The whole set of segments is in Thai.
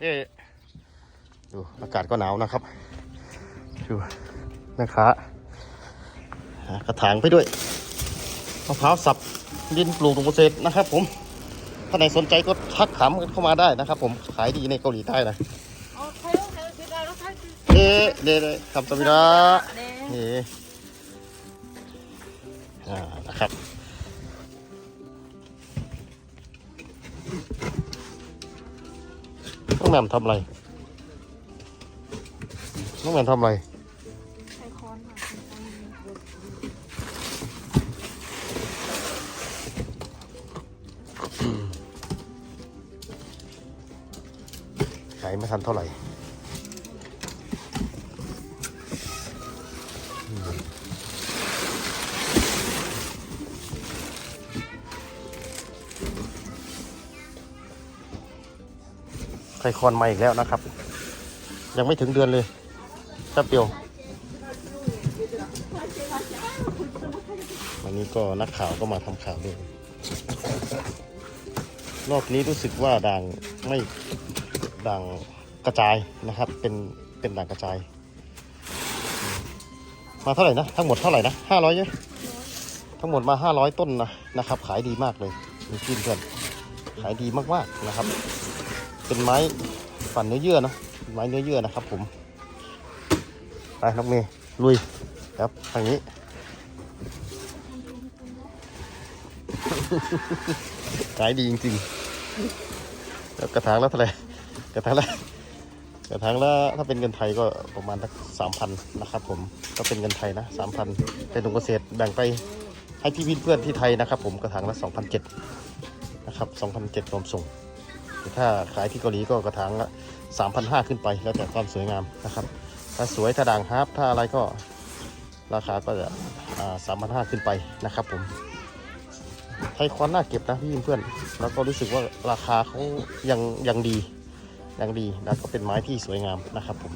เอดูอากาศก็หนาวนะครับดูนะคะกระถางไปด้วยมะพร้าวสับดินปลูกลงเกษตรนะครับผมถ้าไหนสนใจก็ทักถามเข้ามาได้นะครับ ผมขายดีในเกาหลีใต้นะเอ๊ะเดเลยครับสวัสดีนะนี่นะครับ แหม่มทำอะไร น้องแหม่มทำอะไร ใช้ค้อนค่ะใช้ค้อนขายไม่ทันเท่าไหร่ ไข่คอนมาอีกแล้วนะครับ ยังไม่ถึงเดือนเลยแป๊บเดียววันนี้ก็นักข่าวก็มาทำข่าวด้วยรอบนี้รู้สึกว่าด่างไม่ด่างกระจายนะครับ เป็นเป็นด่างกระจาย มาเท่าไหร่นะ ทั้งหมดเท่าไหร่นะห้าร้อยเยอะทั้งหมดมาห้าร้อยต้นนะนะครับ ขายดีมากเลยมีกินเพื่อนขายดีมากๆนะครับ เป็นไม้ฝันเนื้อเยื่อนะไม้เนื้อเยื่อนะครับผมไปน้องเมย์ลุยครับทางนี้ ขายดีจริงๆแล้วกระถางแล้วเท่าไหร่กระถางละกระถางละถ้าเป็นเงินไทยก็ประมาณสักสามพันนะครับผมก็เป็นเงินไทยนะสามพันเป็นตรงเกษตรแบ่งไปให้พี่เพื่อนที่ไทยนะครับผมกระถางละสองพันเจ็ดนะครับสองพันเจ็ดรวมส่ง ถ้าขายที่เกาหลีก็กระถางละสามพันห้าขึ้นไป แล้วแต่ความสวยงามนะครับ ถ้าสวยถ้าด่างฮาร์ปถ้าอะไรก็ราคาก็จะสามพันห้าขึ้นไปนะครับผมไทยคอนน่าเก็บนะพี่เพื่อน แล้วก็รู้สึกว่าราคาเขายังยังดียังดีแล้วก็เป็นไม้ที่สวยงามนะครับผม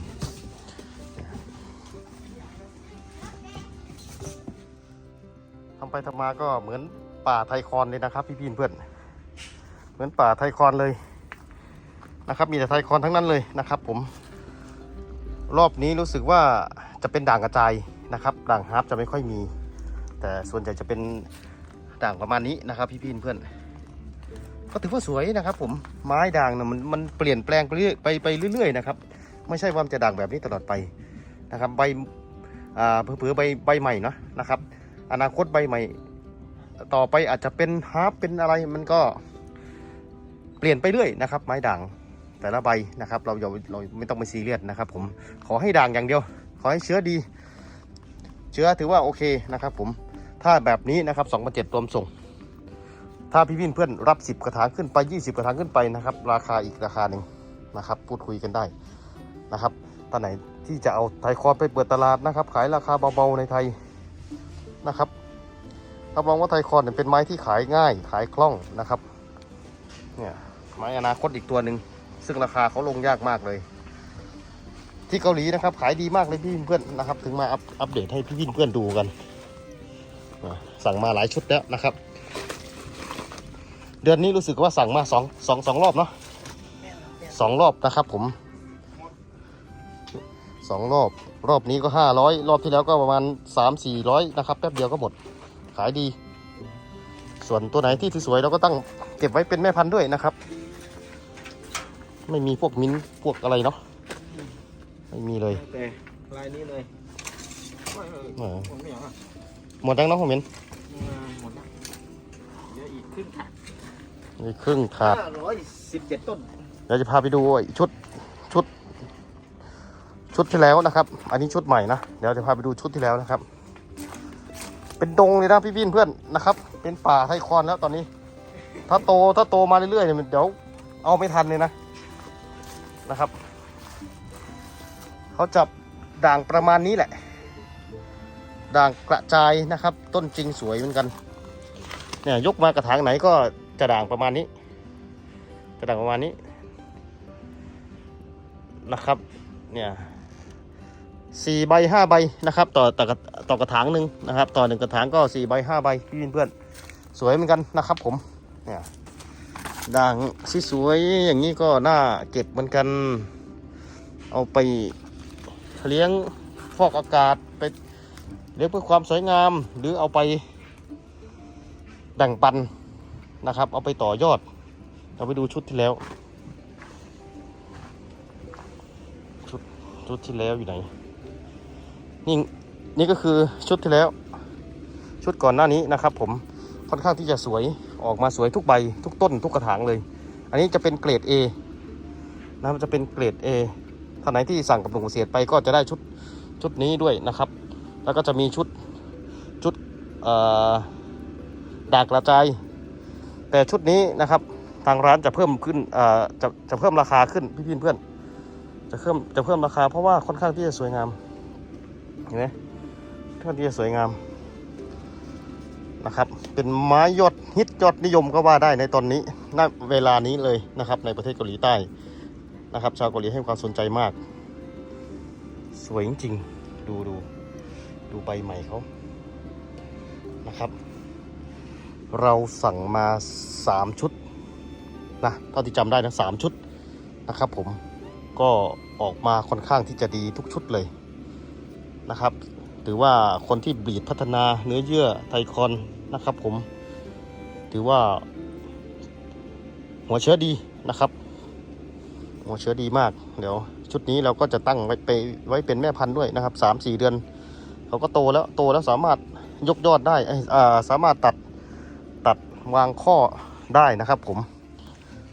ทำไปทำมาก็เหมือนป่าไทยคอนเลยนะครับพี่พี่เพื่อน เหมือนป่าไทยคอนเลย นะครับ มีแต่ไทยคอนทั้งนั้นเลยนะครับผม รอบนี้รู้สึกว่าจะเป็นด่างกระจายนะครับ ด่างฮาร์ปจะไม่ค่อยมี แต่ส่วนใหญ่จะเป็นด่างประมาณนี้นะครับ พี่พี่เพื่อนก็ถือว่าสวยนะครับ ผมไม้ด่างนะมันมันเปลี่ยนแปลงไปเรื่อยไปไปเรื่อยๆนะครับไม่ใช่ว่ามันจะด่างแบบนี้ตลอดไปนะครับใบอ่าเผื่อๆใบใบใหม่เนาะนะครับ อนาคตใบใหม่ ต่อไปอาจจะเป็นฮาร์ปเป็นอะไรมันก็เปลี่ยนไปเรื่อยนะครับ ไม้ด่าง แต่ละใบนะครับ เราอย่าเราไม่ต้องไปซีเรียสนะครับผมขอให้ด่างอย่างเดียว ขอให้เชื้อดี เชื้อถือว่าโอเคนะครับผมถ้าแบบนี้นะครับ2 7 0 0รวมส่ง ถ้าพี่พี่เพื่อนรับ 10 กระถางขึ้นไป 20 กระถางขึ้นไปนะครับ ราคาอีกราคาหนึ่งนะครับ พูดคุยกันได้นะครับตอนไหนที่จะเอาไทยคอนไปเปิดตลาดนะครับ ขายราคาเบาๆในไทยนะครับรับรองว่าไทยคอนเป็นไม้ที่ขายง่ายขายคล่องนะครับเนี่ยไม้อนาคตอีกตัวหนึ่ง ซึ่งราคาเขาลงยากมากเลย ที่เกาหลีนะครับ ขายดีมากเลยพี่เพื่อนนะครับ ถึงมาอัปเดตให้พี่เพื่อนดูกัน สั่งมาหลายชุดแล้วนะครับ เดือนนี้รู้สึกว่าสั่งมาสองสองสองรอบเนาะสองรอบนะครับผมสองรอบรอบนี้ก็ห้าร้อยรอบที่แล้วก็ประมาณสามสี่ร้อยนะครับแป๊บเดียวก็หมดขายดี ส่วนตัวไหนที่สวยๆเราก็ตั้งเก็บไว้เป็นแม่พันธุ์ด้วยนะครับ ไม่มีพวกมิ้นท์พวกอะไรเนาะไม่มีเลยแต่ลายนี้เลยไม่ไม่เออผมไม่อยากอะหมดยังเน้องผมเห็นมาหมดละเดี๋ยวอีกครึ่งถาดนี่ครึ่งถาดห้าร้อยสิบเจ็ดต้นเดี๋ยวจะพาไปดูไอ้ชุดชุด ชุดที่แล้วนะครับ อันนี้ชุดใหม่นะเดี๋ยวจะพาไปดูชุดที่แล้วนะครับ เป็นดงเลยนะพี่พี่เพื่อนนะครับ เป็นป่าไทยคอนแล้วตอนนี้ ถ้าโตถ้าโตมาเรื่อยๆเนี่ยเดี๋ยวเอาไม่ทันเลยนะ นะครับเขาจับด่างประมาณนี้แหละ ด่างกระจายนะครับ ต้นจริงสวยเหมือนกันเนี่ยยกมากระถางไหนก็จะด่างประมาณนี้จะด่างประมาณนี้นะครับเนี่ยสี่ใบห้าใบนะครับ ต่อต่อกระต่อกระถางหนึ่งนะครับ ต่อหนึ่งกระถางก็สี่ใบห้าใบพี่เพื่อนสวยเหมือนกันนะครับ ผมเนี่ย ด่างสวยๆอย่างนี้ก็น่าเก็บเหมือนกัน เอาไปเลี้ยงฟอกอากาศไปเลี้ยงเพื่อความสวยงาม หรือเอาไปแบ่งปันนะครับ เอาไปต่อยอด เราไปดูชุดที่แล้ว ชุดชุดที่แล้วอยู่ไหนนี่นี่ก็คือชุดที่แล้ว ชุดก่อนหน้านี้นะครับ ผมค่อนข้างที่จะสวย ออกมาสวยทุกใบทุกต้นทุกกระถางเลย อันนี้จะเป็นเกรด A นะมันจะเป็นเกรด A ท่านไหนที่สั่งกับหนุ่มเกษตรไปก็จะได้ชุดชุดนี้ด้วยนะครับ แล้วก็จะมีชุดชุดเอ่อดากกระจาย แต่ชุดนี้นะครับทางร้านจะเพิ่มขึ้นจะจะเพิ่มราคาขึ้นพี่พี่เพื่อนจะเพิ่มจะเพิ่มราคาเพราะว่าค่อนข้างที่จะสวยงามเห็นไหมค่อนข้างที่จะสวยงาม นะครับ เป็นไม้ยอดฮิตยอดนิยมก็ว่าได้ในตอนนี้ณเวลานี้เลยนะครับ ในประเทศเกาหลีใต้นะครับ ชาวเกาหลีให้ความสนใจมาก สวยจริงๆดูดูดูใบใหม่เขานะครับ เราสั่งมา 3 ชุดนะเท่าที่จำได้นะสามชุดนะครับผมก็ออกมาค่อนข้างที่จะดีทุกชุดเลยนะครับ ถือว่าคนที่บีดพัฒนาเนื้อเยื่อไทคอน นะครับ ผม ถือว่า หัวเชื้อดีนะครับ หัวเชื้อดีมาก เดี๋ยว ชุดนี้เราก็จะตั้งไว้ไปไว้เป็นแม่พันธุ์ด้วยนะครับสามสี่เดือนเขาก็โตแล้วโตแล้วสามารถยกยอดได้อ่าสามารถตัดตัดวางข้อได้นะครับผม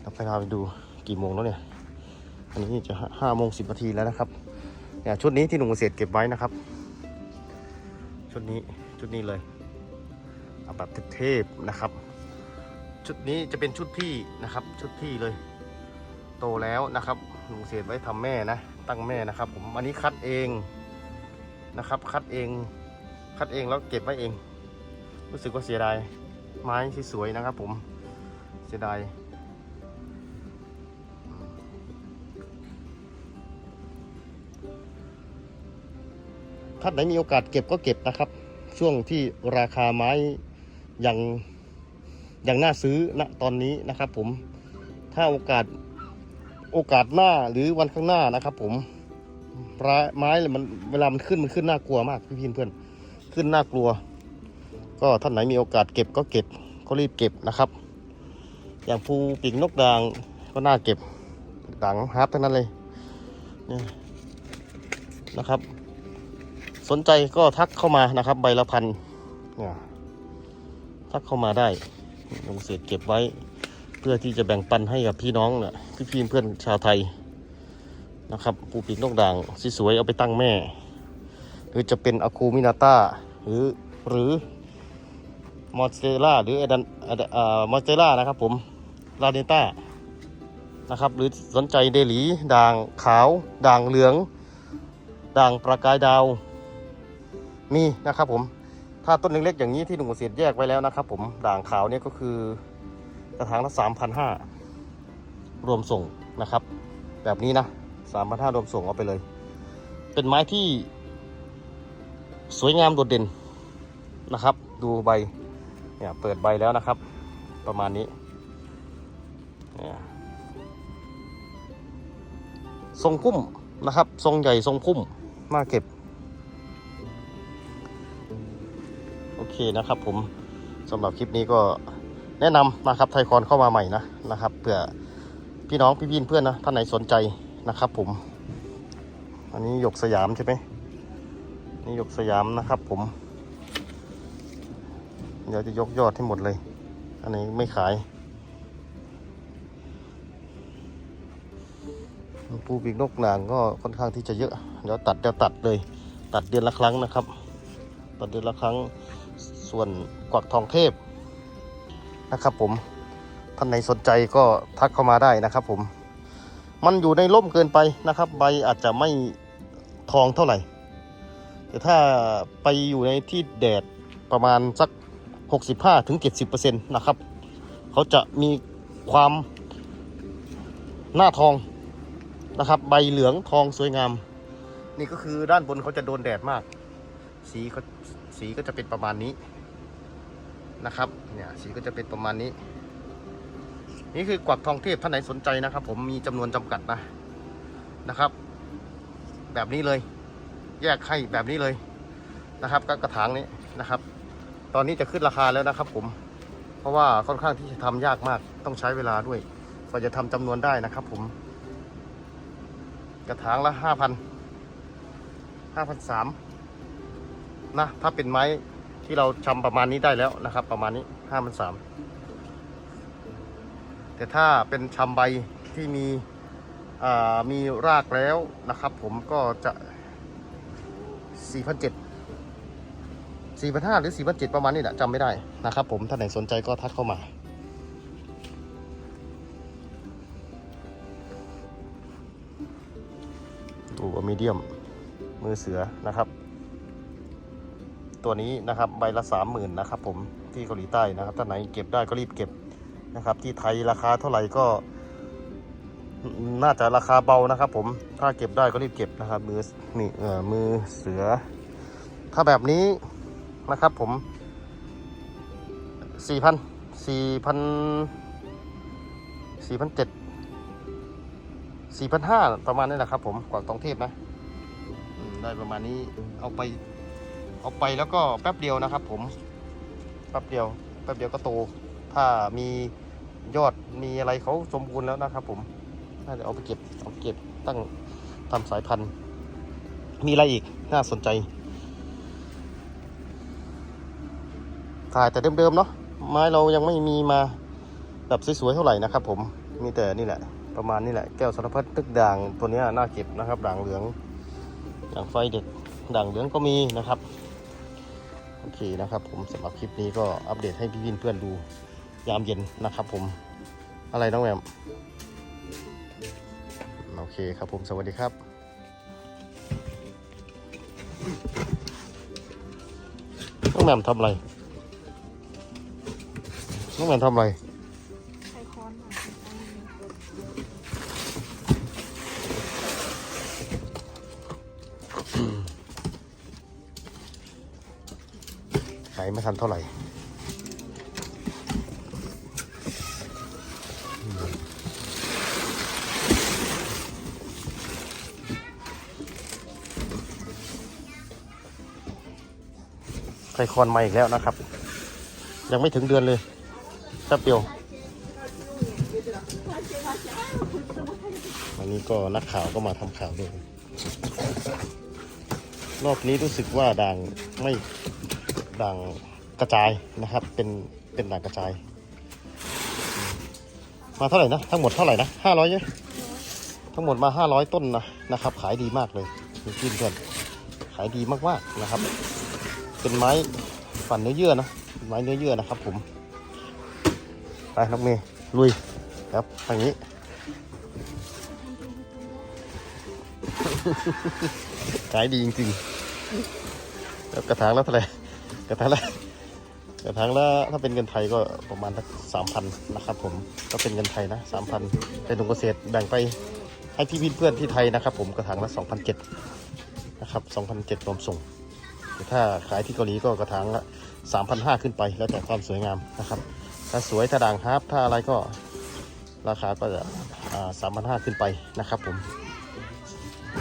เราไปพาไปดูกี่โมงแล้วเนี่ย อันนี้จะห้าโมงสิบนาทีแล้วนะครับเนี่ยชุดนี้ที่หนุ่มเกษตรเก็บไว้นะครับ ชุดนี้ชุดนี้เลย เอาแบบเทพๆนะครับ ชุดนี้จะเป็นชุดที่นะครับ ชุดที่เลย โตแล้วนะครับหนุ่มเกษไว้ทำแม่นะ ตั้งแม่นะครับ ผมอันนี้คัดเองนะครับ คัดเอง คัดเองแล้วเก็บไว้เอง รู้สึกว่าเสียดายไม้ที่สวยนะครับ ผมเสียดายท่านไหนมีโอกาสเก็บก็เก็บนะครับ ช่วงที่ราคาไม้ ยังยังน่าซื้อณตอนนี้นะครับ ผมถ้าโอกาสโอกาสหน้าหรือวันข้างหน้านะครับ ผมร้ายไม้มันเวลามันขึ้นมันขึ้นน่ากลัวมากพี่พีเพื่อนขึ้นน่ากลัว ก็ท่านไหนมีโอกาสเก็บก็เก็บก็รีบเก็บนะครับ อย่างภูปีกนกด่างก็น่าเก็บด่างฮาร์ปทั้งนั้นเลยนี่นะครับ สนใจก็ทักเข้ามานะครับ ใบละพันเนี่ย ทักเข้ามาได้ลงเศษเก็บไว้ เพื่อที่จะแบ่งปันให้กับพี่น้องเนี่ยพี่พี่เพื่อนชาวไทยนะครับปูปีกนกด่างสวยๆเอาไปตั้งแม่ หรือจะเป็นอะคูมินาต้าหรือหรือมอสเตล่าหรือเอดันเอ่อมอสเตล่านะครับผมลาเนต้านะครับหรือสนใจเดลีด่างขาว ด่างเหลือง ด่างประกายดาวมีนะครับผม ถ้าต้นเล็กๆอย่างนี้ที่หนุ่มเกษตรแยกไว้แล้วนะครับ ผมด่างขาวเนี่ยก็คือกระถางละสามพันห้ารวมส่งนะครับ แบบนี้นะสามพันห้ารวมส่งเอาไปเลย เป็นไม้ที่ สวยงามโดดเด่นนะครับ ดูใบเนี่ยเปิดใบแล้วนะครับ ประมาณนี้เนี่ยทรงพุ่มนะครับ ทรงใหญ่ทรงพุ่มน่าเก็บ เคนะครับผมสำหรับคลิปนี้ก็แนะนำนะครับไทยคอนเข้ามาใหม่นะนะครับเผื่อพี่น้องพี่พี่เพื่อนนะท่านไหนสนใจนะครับ ผม อันนี้หยกสยามใช่ไหมนี่หยกสยามนะครับ ผมเดี๋ยวจะยกยอดให้หมดเลย อันนี้ไม่ขายปูปีกนกนางก็ค่อนข้างที่จะเยอะเดี๋ยวตัดเดี๋ยวตัดเลย ตัดเดือนละครั้งนะครับ ตัดเดือนละครั้ง ส่วนกวักทองเทพนะครับผมท่านไหนสนใจก็ทักเข้ามาได้นะครับผมมันอยู่ในร่มเกินไปนะครับ ใบอาจจะไม่ทองเท่าไหร่ แต่ถ้าไปอยู่ในที่แดดประมาณสัก 65ถึง70นะครับ เขาจะมีความหน้าทองนะครับ ใบเหลืองทองสวยงาม นี่ก็คือด้านบนเขาจะโดนแดดมาก สีเขาสีก็จะเป็นประมาณนี้ นะครับเนี่ยสีก็จะเป็นประมาณนี้ นี่คือกวักทองเทพท่านไหนสนใจนะครับ ผมมีจำนวนจำกัดนะนะครับ แบบนี้เลย แยกให้แบบนี้เลยนะครับก็กระถางนี้นะครับ ตอนนี้จะขึ้นราคาแล้วนะครับ ผม เพราะว่าค่อนข้างที่จะทำยากมากต้องใช้เวลาด้วยกว่าจะทำจำนวนได้นะครับ ผม กระถางละห้าพันห้าพันสามนะถ้าเป็นไม้ ที่เราชำประมาณนี้ได้แล้วนะครับ ประมาณนี้ห้าพันสามแต่ถ้าเป็นชำใบที่มีอ่ามีรากแล้วนะครับ ผมก็จะสี่พันเจ็ดสี่พันห้าหรือสี่พันเจ็ดประมาณนี้แหละจำไม่ได้นะครับ ผมถ้าไหนสนใจก็ทักเข้ามาตัวมีเดียมมือเสือนะครับ ตัวนี้นะครับใบละสามหมื่นนะครับผมที่เกาหลีใต้นะครับถ้าไหนเก็บได้ก็รีบเก็บนะครับ ที่ไทยราคาเท่าไหร่ก็ น่าจะราคาเบานะครับ ผมถ้าเก็บได้ก็รีบเก็บนะครับ มือนี่เอ่อมือเสือ ถ้าแบบนี้นะครับผมสี่พันสี่พันสี่พันเจ็ดสี่พันห้าประมาณนี้แหละครับผมกว่างตองเทพนะได้ประมาณนี้เอาไป เอาไปแล้วก็แป๊บเดียวนะครับ ผมแป๊บเดียว แป๊บเดียวก็โต ถ้ามียอดมีอะไรเขาสมบูรณ์แล้วนะครับ ผมน่าจะเอาไปเก็บเอาเก็บตั้งทำสายพันธุ์ มีอะไรอีกน่าสนใจถ่ายแต่เดิมๆเนาะไม้เรายังไม่มีมาแบบสวยๆเท่าไหร่นะครับ ผมมีแต่นี่แหละ ประมาณนี้แหละแก้วสารพัดตึกด่างตัวนี้น่าเก็บนะครับ ด่างเหลือง ด่างไฟเด็กด่างเหลืองก็มีนะครับ โอเคนะครับผมสำหรับคลิปนี้ก็อัปเดตให้พี่วินเพื่อนดูยามเย็นนะครับผมอะไรน้องแหมมโอเคครับผมสวัสดีครับน้องแหมมทำอะไรน้องแหมมทำอะไร ไม่ทันเท่าไหร่อืมไทยคอนมาอีกแล้วนะครับ ยังไม่ถึงเดือนเลยแป๊บเดียววันนี้ก็นักข่าวก็มาทำข่าวด้วย รอบนี้รู้สึกว่าด่างไม่ ด่างกระจายนะครับ เป็นเป็นด่างกระจาย มาเท่าไหร่นะทั้งหมดเท่าไหร่นะห้าร้อยเนี่ยทั้งหมดมาห้าร้อยต้นนะนะครับ ขายดีมากเลยมีกินเพื่อนขายดีมากๆนะครับ เป็นไม้ฝันเนื้อเยื่อนะไม้เนื้อเยื่อนะครับ ผมไปน้องเมย์ลุยครับทางนี้ขายดีจริงๆแล้วกระถางแล้วเท่าไหร่ กระถางละกระถางละถ้าเป็นเงินไทยก็ประมาณสักสามพันนะครับผมก็เป็นเงินไทยนะสามพันเป็นถุงเกษตรแบ่งไปให้พี่พี่เพื่อนที่ไทยนะครับ ผมกระถางละสองพันเจ็ดนะครับสองพันเจ็ดรวมส่งแต่ถ้าขายที่เกาหลีก็กระถางละสามพันห้าขึ้นไป แล้วแต่ความสวยงามนะครับ ถ้าสวยถ้าด่างฮาร์ปถ้าอะไรก็ราคาก็จะสามพันห้าขึ้นไปนะครับผม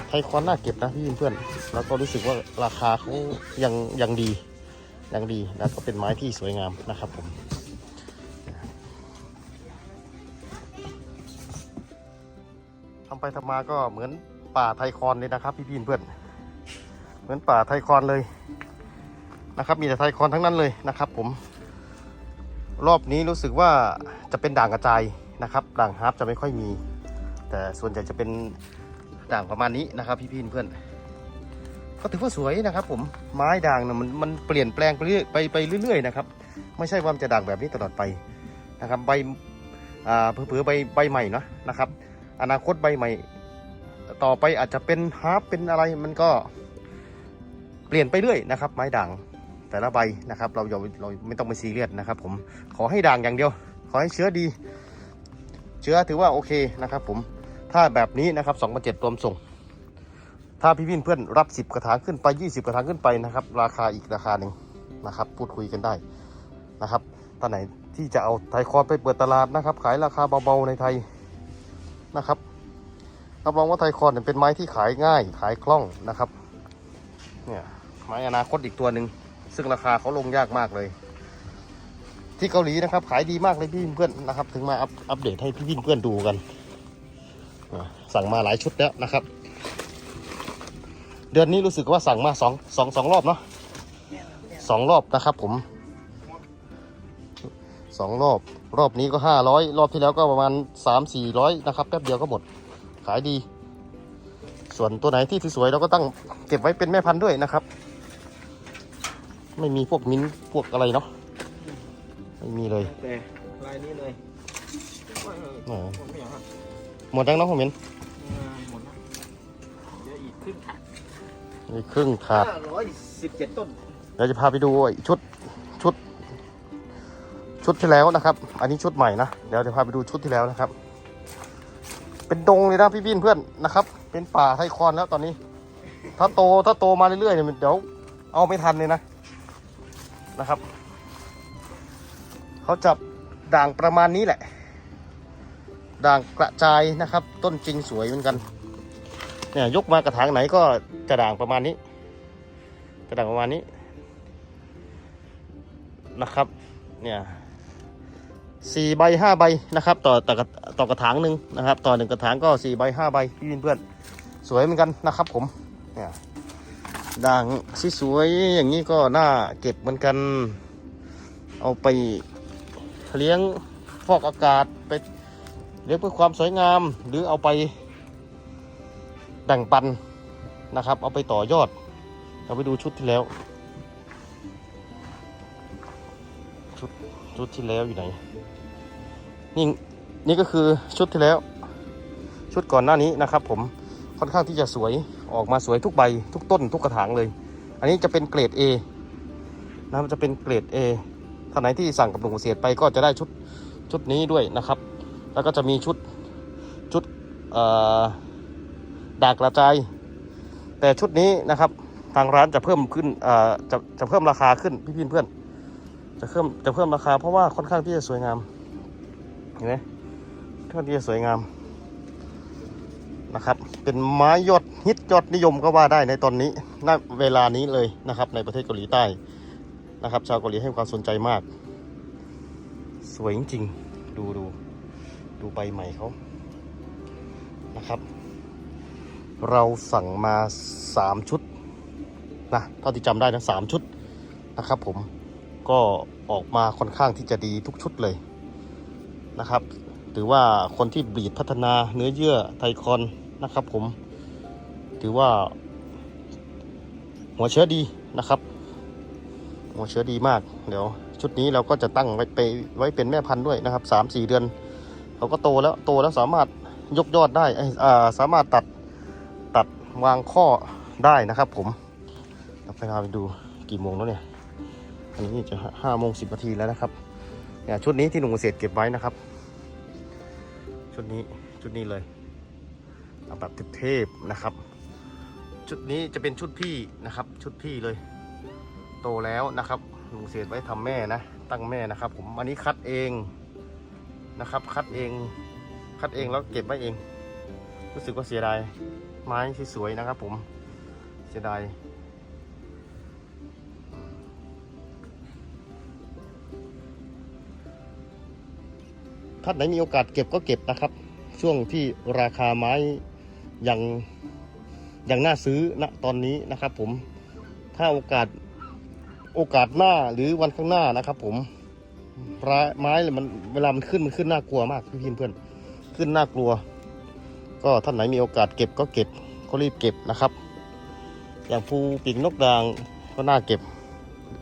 ไทยคอนน่าเก็บนะพี่เพื่อน แล้วก็รู้สึกว่าราคาเขายังยังดี ยังดีแล้วก็เป็นไม้ที่สวยงามนะครับผมทำไปทำมาก็เหมือนป่าไทคอนเลยนะครับ พี่พี่เพื่อนเหมือนป่าไทคอนเลยนะครับ มีแต่ไทคอนทั้งนั้นเลยนะครับ ผม รอบนี้รู้สึกว่าจะเป็นด่างกระจายนะครับ ด่างฮาร์ปจะไม่ค่อยมี แต่ส่วนใหญ่จะเป็นด่างประมาณนี้นะครับ พี่พี่เพื่อน ก็ถือว่าสวยนะครับผมไม้ด่างนะมันมันเปลี่ยนแปลงไปเรื่อยไปไปเรื่อยๆนะครับไม่ใช่ว่ามันจะด่างแบบนี้ตลอดไปนะครับใบอ่าเผื่อใบใบใหม่เนาะนะครับ อนาคตใบใหม่ ต่อไปอาจจะเป็นฮาร์ปเป็นอะไรมันก็เปลี่ยนไปเรื่อยนะครับ ไม้ด่างแต่ละใบนะครับ เราอย่าเราไม่ต้องไปซีเรียสนะครับ ผมขอให้ด่างอย่างเดียว ขอให้เชื้อดี เชื้อถือว่าโอเคนะครับ ผมถ้าแบบนี้นะครับ2 7 0 0รวมส่ง ถ้าพี่วินเพื่อนรับ 10 กระถางขึ้นไป 20 กระถางขึ้นไปนะครับ ราคาอีกราคาหนึ่งนะครับ พูดคุยกันได้นะครับท่านไหนที่จะเอาไทยคอนไปเปิดตลาดนะครับ ขายราคาเบาๆในไทยนะครับรับรองว่าไทยคอนเนี่ยเป็นไม้ที่ขายง่าย ขายคล่องนะครับ เนี่ยไม้อนาคตอีกตัวหนึ่งซึ่งราคาเขาลงยากมากเลย ที่เกาหลีนะครับ ขายดีมากเลยพี่เพื่อนนะครับ ถึงมาอัปอัปเดตให้พี่เพื่อนดูกัน สั่งมาหลายชุดแล้วนะครับ เดือนนี้รู้สึกว่าสั่งมาสองสองสองรอบเนาะสองรอบนะครับผมสองรอบ รอบนี้ก็ห้าร้อยรอบที่แล้วก็ประมาณสามสี่ร้อยนะครับแป๊บเดียวก็หมดขายดี ส่วนตัวไหนที่สวยๆเราก็ตั้งเก็บไว้เป็นแม่พันธุ์ด้วยนะครับ ไม่มีพวกมิ้นท์พวกอะไรเนาะไม่มีเลยแต่ลายนี้เลยโอ้ยอ๋อผมไม่อยากให้หมดยังเน้องผมเห็นอ่าหมดแล้วเหลืออีกครึ่งถัง มีครึ่งถาดห้าร้อยสิบเจ็ดต้นเดี๋ยวจะพาไปดูไอ้ชุดชุด ชุดที่แล้วนะครับ อันนี้ชุดใหม่นะเดี๋ยวจะพาไปดูชุดที่แล้วนะครับ เป็นดงเลยนะพี่บินเพื่อนนะครับ เป็นป่าไทยคอนแล้วตอนนี้ ถ้าโตถ้าโตมาเรื่อยๆเนี่ยเดี๋ยวเอาไม่ทันเลยนะนะครับเขาจับด่างประมาณนี้แหละ ด่างกระจายนะครับ ต้นจริงสวยเหมือนกัน เนี่ยยกมากระถางไหนก็จะด่างประมาณนี้ กระด่างประมาณนี้นะครับ เนี่ยสี่ใบห้าใบนะครับ ต่อต่อกระต่อกระถางหนึ่งนะครับ ต่อหนึ่งกระถางก็สี่ใบห้าใบพี่เพื่อนสวยเหมือนกันนะครับ ผม เนี่ยด่างที่สวยอย่างนี้ก็น่าเก็บเหมือนกัน เอาไปเลี้ยงฟอกอากาศไปเลี้ยงเพื่อความสวยงามหรือเอาไป แบ่งปันนะครับ เอาไปต่อยอด เราไปดูชุดที่แล้ว ชุดชุดที่แล้วอยู่ไหน นี่นี่ก็คือชุดที่แล้ว ชุดก่อนหน้านี้นะครับ ผมค่อนข้างที่จะสวยออกมาสวยทุกใบ ทุกต้น ทุกกระถางเลย อันนี้จะเป็นเกรด A นะครับจะเป็นเกรด A ท่านไหนที่สั่งกับหนุ่มเกษตรไปก็จะได้ชุดชุดนี้ด้วยนะครับ แล้วก็จะมีชุดชุดเอ่อ ดากกระจาย แต่ชุดนี้นะครับ ทางร้านจะเพิ่มขึ้นเอ่อจะจะเพิ่มราคาขึ้นพี่พี่เพื่อน จะเพิ่มจะเพิ่มราคาเพราะว่าค่อนข้างที่จะสวยงามเห็นไหมค่อนข้างที่จะสวยงามนะครับ เป็นไม้ยอดฮิตยอดนิยมก็ว่าได้ในตอนนี้ณเวลานี้เลยนะครับ ในประเทศเกาหลีใต้นะครับ ชาวเกาหลีให้ความสนใจมาก สวยจริงๆดูดูดูใบใหม่เขานะครับ เราสั่งมา 3 ชุดนะเท่าที่จำได้นะสามชุดนะครับ ผมก็ออกมาค่อนข้างที่จะดีทุกชุดเลยนะครับถือว่าคนที่บีดพัฒนาเนื้อเยื่อไทคอนนะครับ ผมถือว่า หัวเชื้อดีนะครับ หัวเชื้อดีมาก เดี๋ยว ชุดนี้เราก็จะตั้งไว้ไปไว้เป็นแม่พันธุ์ด้วยนะครับสามสี่เดือนเขาก็โตแล้วโตแล้วสามารถยกยอดได้สามารถตัด วางข้อได้นะครับผมเราไปพาไปดูกี่โมงแล้วเนี่ย อันนี้จะห้าโมงสิบนาทีแล้วนะครับ เนี่ยชุดนี้ที่หนุ่มเกษตรเก็บไว้นะครับ ชุดนี้ชุดนี้เลยเอาแบบเทพๆนะครับ ชุดนี้จะเป็นชุดพี่นะครับ ชุดพี่เลย โตแล้วนะครับหนุ่มเกษตรไว้ทำแม่นะ ตั้งแม่นะครับ ผม อันนี้คัดเองนะครับ คัดเอง คัดเองแล้วเก็บไว้เอง รู้สึกว่าเสียดาย ไม้ที่สวยนะครับผมเสียดายท่านไหนมีโอกาสเก็บก็เก็บนะครับ ช่วงที่ราคาไม้ยังยังน่าซื้อณตอนนี้นะครับ ผมถ้าโอกาสโอกาสหน้าหรือวันข้างหน้านะครับ ผมร้ายไม้มันเวลามันขึ้นมันขึ้นน่ากลัวมากพี่พี่เพื่อนขึ้นน่ากลัว ก็ท่านไหนมีโอกาสเก็บก็เก็บก็รีบเก็บนะครับ อย่างภูปีกนกด่างก็น่าเก็บ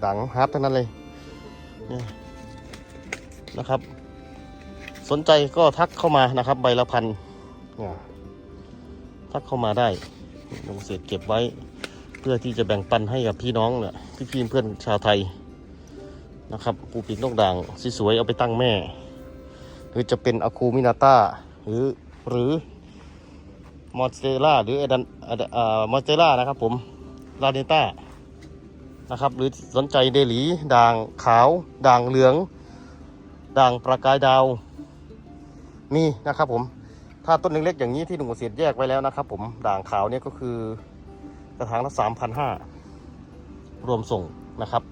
ด่างฮาร์ดทั้งนั้นเลยนนะครับ สนใจก็ทักเข้ามานะครับ ใบละพันทักเข้ามาได้ลงเศษเก็บไว้ เพื่อที่จะแบ่งปันให้กับพี่น้องเนี่ยพี่พี่เพื่อนชาวไทยนะครับปูปีกนกด่างสวยๆเอาไปตั้งแม่ หรือจะเป็นอะคูมินาต้าหรือหรือ มอนสเตล่าหรือเอดันเอ่อมอนสเตล่านะครับผมลาเนต้านะครับหรือสนใจเดลีด่างขาว ด่างเหลือง ด่างประกายดาวมีนะครับผมถ้าต้นเล็กๆอย่างนี้ที่หนุ่มเกษตรแยกไว้แล้วนะครับผมด่างขาวเนี่ยก็คือกระถางละสามพันห้ารวมส่งนะครับ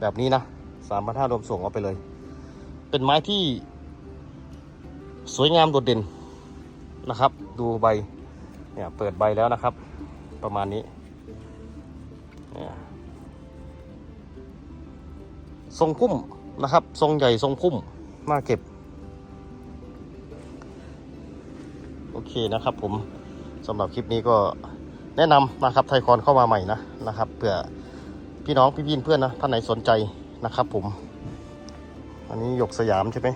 แบบนี้นะสามพันห้ารวมส่งเอาไปเลย เป็นไม้ที่สวยงามโดดเด่นนะครับ ดูใบ เนี่ยเปิดใบแล้วนะครับ ประมาณนี้เนี่ยทรงพุ่มนะครับ ทรงใหญ่ทรงพุ่มน่าเก็บ โอเคนะครับผมสำหรับคลิปนี้ก็แนะนำนะครับไทยคอนเข้ามาใหม่นะนะครับเผื่อพี่น้องพี่พี่เพื่อนนะท่านไหนสนใจนะครับ ผม อันนี้หยกสยามใช่ไหม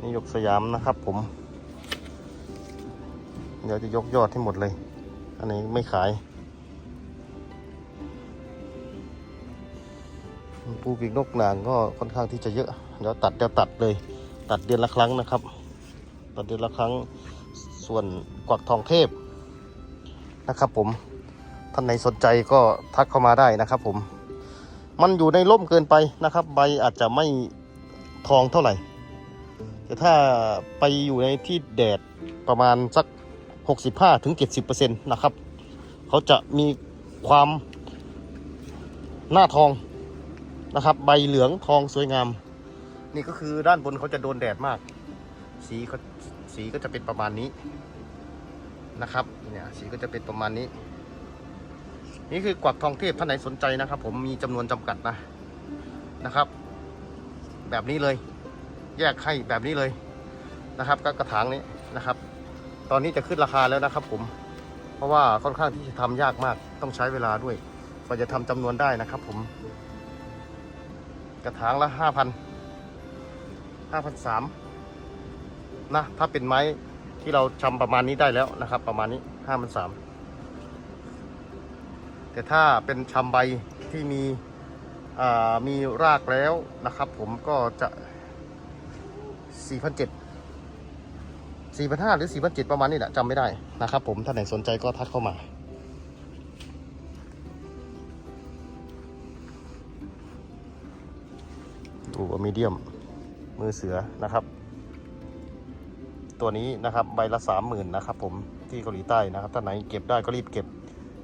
นี่หยกสยามนะครับ ผม เดี๋ยวจะยกยอดให้หมดเลย อันนี้ไม่ขายปูปีกนกนางก็ค่อนข้างที่จะเยอะเดี๋ยวตัดเดี๋ยวตัดเลย ตัดเดือนละครั้งนะครับ ตัดเดือนละครั้งส่วนกวักทองเทพนะครับผมท่านไหนสนใจก็ทักเข้ามาได้นะครับผม มันอยู่ในร่มเกินไปนะครับ ใบอาจจะไม่ทองเท่าไหร่ แต่ถ้าไปอยู่ในที่แดดประมาณสัก 65ถึง70%นะครับ เขาจะมีความหน้าทองนะครับ ใบเหลืองทองสวยงาม นี่ก็คือด้านบนเขาจะโดนแดดมาก สีเขาสีก็จะเป็นประมาณนี้นะครับเนี่ยสีก็จะเป็นประมาณนี้ นี่คือกวักทองเทพท่านไหนสนใจนะครับ ผมมีจำนวนจำกัดนะนะครับ แบบนี้เลย แยกให้แบบนี้เลยนะครับก็กระถางนี้นะครับ ตอนนี้จะขึ้นราคาแล้วนะครับ ผม เพราะว่าค่อนข้างที่จะทำยากมาก ต้องใช้เวลาด้วยกว่าจะทำจำนวนได้นะครับ ผม กระถางละห้าพันห้าพันสามนะถ้าเป็นไม้ที่เราชำประมาณนี้ได้แล้วนะครับ ประมาณนี้ห้าพันสามแต่ถ้าเป็นชำใบที่มีมีรากแล้วนะครับ ผมก็จะสี่พันเจ็ด สี่พันห้าหรือสี่พันเจ็ดประมาณนี้แหละจำไม่ได้นะครับผมถ้าไหนสนใจก็ทักเข้ามา ดูว่ามีเดียมมือเสือนะครับ ตัวนี้นะครับใบละสามหมื่นนะครับผมที่เกาหลีใต้นะครับถ้าไหนเก็บได้ก็รีบเก็บ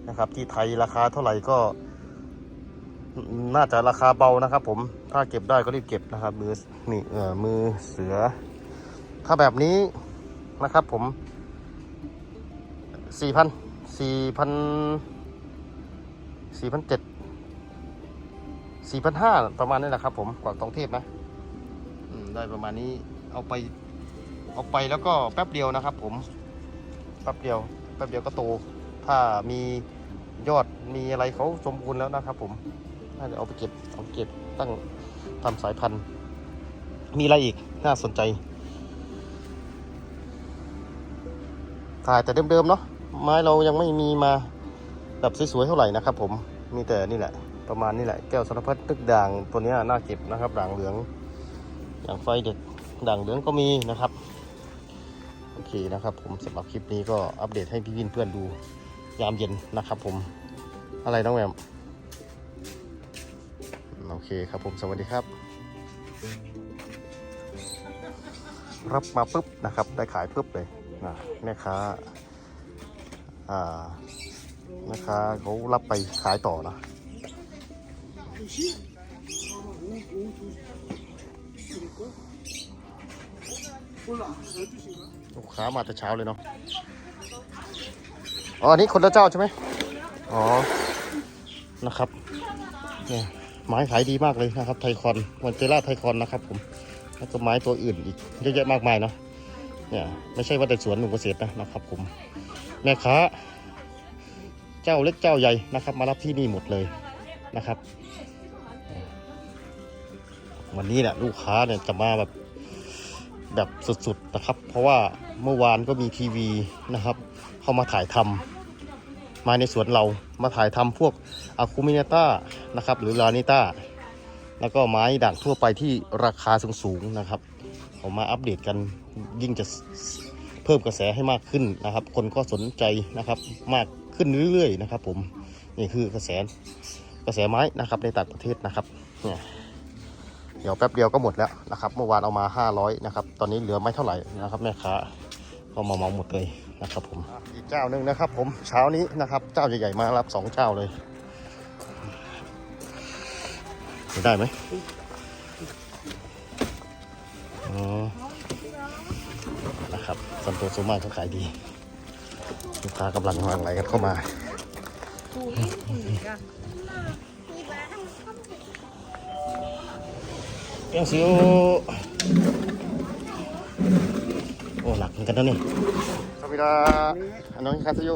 นะครับ ที่ไทยราคาเท่าไหร่ก็น่าจะราคาเบานะครับ ผมถ้าเก็บได้ก็รีบเก็บนะครับ มือนี่เออมือเสือ ถ้าแบบนี้ นะครับผมสี่พันสี่พันสี่พันเจ็ดสี่พันห้าประมาณนี้แหละครับผมกว่างทองเทพนะได้ประมาณนี้เอาไปเอาไปแล้วก็แป๊บเดียวนะครับผมแป๊บเดียวแป๊บเดียวก็โต ถ้ามียอดมีอะไรเขาสมบูรณ์แล้วนะครับผมน่าจะเอาไปเก็บเอาไปเก็บตั้งทำสายพันธุ์ มีอะไรอีกน่าสนใจ ถ่ายแต่เดิมๆเนาะไม้เรายังไม่มีมาแบบสวยๆเท่าไหร่นะครับ ผมมีแต่นี่แหละ ประมาณนี่แหละแก้วสารพัดตึกด่างตัวนี้น่าเก็บนะครับด่างเหลืองอย่างไฟเด็กด่างเหลืองก็มีนะครับโอเคนะครับ ผมสำหรับคลิปนี้ก็อัปเดตให้พี่วินเพื่อนดูยามเย็นนะครับ ผมอะไรน้องแหมมโอเคครับผมสวัสดีครับ รับมาปุ๊บนะครับ ได้ขายปุ๊บเลย นะแม่ค้าอ่าแม่ค้าเขารับไปขายต่อนะลูกค้ามาแต่เช้าเลยเนาะอ๋ออันนี้คนละเจ้าใช่ไหมอ๋อนะครับเนี่ยไม้ขายดีมากเลยนะครับ ไทคอนมอนเจล่าไทคอนนะครับผมแล้วก็ไม้ตัวอื่นอีกเยอะแยะมากมายเนาะ เนี่ยไม่ใช่ว่าแต่สวนหนุ่มเกษตรนะนะครับผมแม่ค้าเจ้าเล็กเจ้าใหญ่นะครับ มารับที่นี่หมดเลยนะครับ วันนี้เนี่ยลูกค้าเนี่ยจะมาแบบแบบสุดๆนะครับ เพราะว่าเมื่อวานก็มีทีวีนะครับ เข้ามาถ่ายทำมาในสวนเรามาถ่ายทำพวกอะคูมิเนต้านะครับ หรือลานิต้าแล้วก็ไม้ด่างทั่วไปที่ราคาสูงๆนะครับ เอามาอัปเดตกันยิ่งจะเพิ่มกระแสให้มากขึ้นนะครับ คนก็สนใจนะครับมากขึ้นเรื่อยๆนะครับ ผมนี่คือกระแสกระแสไม้นะครับในต่างประเทศนะครับเนี่ยเดี๋ยวแป๊บเดียวก็หมดแล้วนะครับ เมื่อวานเอามา 500นะครับตอนนี้เหลือไม่เท่าไหร่นะครับแม่ค้าก็มาเมาหมดเลยนะครับผมอีกเจ้าหนึ่งนะครับ ผมเช้านี้นะครับ เจ้าใหญ่ๆมารับสองเจ้าเลยได้ไหม อ๋อนะครับสันโตโซมาเขาขายดี ลูกค้ากำลังหลั่งไหลกันเข้ามา เปียงซิวโอ้หนักเหมือนกันนะนี่สวัสดีครับอันน้องคาซิโย